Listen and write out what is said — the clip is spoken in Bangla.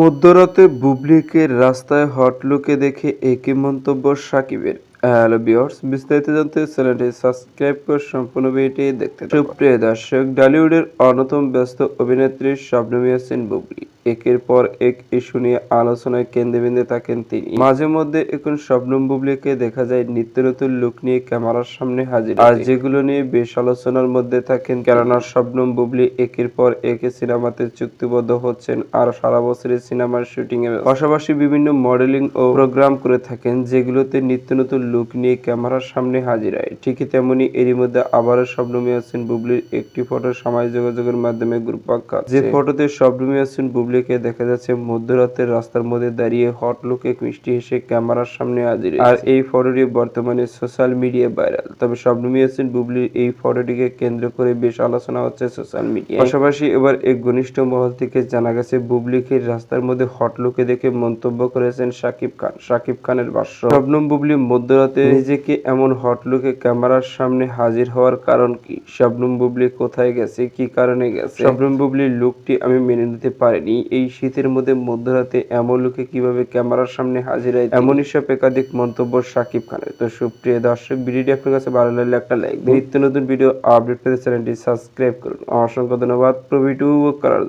মধ্যরাতে বুবলিকে রাস্তায় হট লুকে দেখে একই মন্তব্য সাকিবের হ্যালো বিয়ার্স বিস্তারিত জানতে চ্যানেলটি সাবস্ক্রাইব করে সম্পূর্ণ ভিডিওটি দেখতে। সুপ্রিয় দর্শক, ডলিউডের অন্যতম ব্যস্ত অভিনেত্রী শবনম ইয়াসিন বুবলি একের পর এক ইস্যু নিয়ে আলোচনায় কেন্দ্রবিন্দু থাকেন তিনি। মাঝে মধ্যে এখন শবনম বুবলিকে দেখা যায় নিত্য নতুন লুক নিয়ে ক্যামেরার সামনে হাজির। আর যেগুলো নিয়ে বেশ আলোচনার মধ্যে থাকেন, কেননা শবনম বুবলি একের পর এক সিনেমাতে চুক্তিবদ্ধ হচ্ছেন আর সারা বছরের সিনেমার শুটিং এর পাশাপাশি বিভিন্ন মডেলিং ও প্রোগ্রাম করে থাকেন, যেগুলোতে নিত্য নতুন লুক নিয়ে ক্যামেরার সামনে হাজির হয়। ঠিকই তেমনি এরই মধ্যে আবারও শবনম ইয়াসিন বুবলির একটি ফটো সামাজিক যোগাযোগের মাধ্যমে খাচ্ছে যে ফটোতে শবনম ইয়াসিন বুবলিকে দেখা যাচ্ছে মধ্যরাতের রাস্তার মধ্যে দাঁড়িয়ে হট লুকে মিষ্টি হেসে ক্যামেরার সামনে হাজির। আর এই ফটোটি বর্তমানে সোশ্যাল মিডিয়ায় ভাইরাল। তবে শবনম ইয়াসিন বুবলির এই ফটোটিকে কেন্দ্র করে বেশ আলোচনা হচ্ছে সোশ্যাল মিডিয়ায়। পাশাপাশি এবার এক ঘনিষ্ঠ মহল থেকে জানা গেছে বুবলিকে রাস্তার মধ্যে হট লুকে দেখে মন্তব্য করেছেন শাকিব খান শাকিব খানের ভাষ্য শবনম বুবলি মধ্যরাতে নিজেকে এমন হট লুকে ক্যামেরার সামনে হাজির হওয়ার কারণ কি? শবনম বুবলি কোথায় গেছে? কি কারণে গেছে? শবনম বুবলির লুকটি আমি মেনে নিতে পারিনি। এই শীতের মধ্যে মধ্যরাতে এমন লোকে কীভাবে ক্যামেরার সামনে হাজির হয়? এমনই সব একাধিক মন্তব্য সাকিব খানের। তো সুপ্রিয় দর্শক, ভিডিওটি আপনার কাছে ভালো লাগলে একটা লাইক নিত্য নতুন ভিডিও আপডেট পেতে চ্যানেলটি সাবস্ক্রাইব করুন। অসংখ্য ধন্যবাদ প্রভিটু করার।